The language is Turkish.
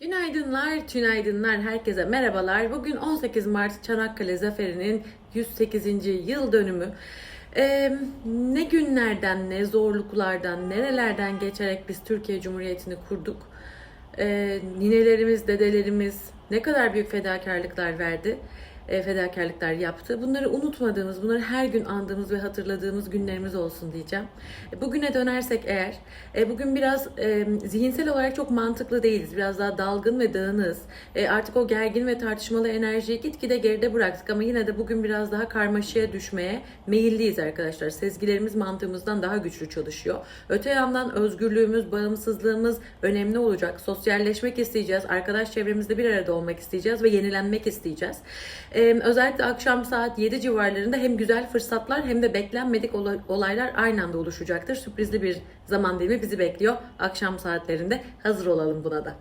Günaydınlar, tünaydınlar, herkese merhabalar. Bugün 18 Mart Çanakkale Zaferi'nin 108. yıl dönümü. Ee, ne günlerden, ne zorluklardan, nerelerden geçerek biz Türkiye Cumhuriyeti'ni kurduk. Ee, ninelerimiz, dedelerimiz ne kadar büyük fedakarlıklar verdi, fedakarlıklar yaptı. Bunları unutmadığımız, bunları her gün andığımız ve hatırladığımız günlerimiz olsun diyeceğim. E, Bugüne dönersek eğer, e, bugün biraz e, zihinsel olarak çok mantıklı değiliz. Biraz daha dalgın ve dağınız. E, artık o gergin ve tartışmalı enerjiyi gitgide geride bıraktık ama yine de bugün biraz daha karmaşaya düşmeye meyilliyiz arkadaşlar. Sezgilerimiz mantığımızdan daha güçlü çalışıyor. Öte yandan özgürlüğümüz, bağımsızlığımız önemli olacak. Sosyalleşmek isteyeceğiz. Arkadaş çevremizde bir arada olmak isteyeceğiz ve yenilenmek isteyeceğiz. Özellikle akşam saat 7 civarlarında hem güzel fırsatlar hem de beklenmedik olay- olaylar aynı anda oluşacaktır. Sürprizli bir zaman dilimi bizi bekliyor akşam saatlerinde. Hazır olalım buna da.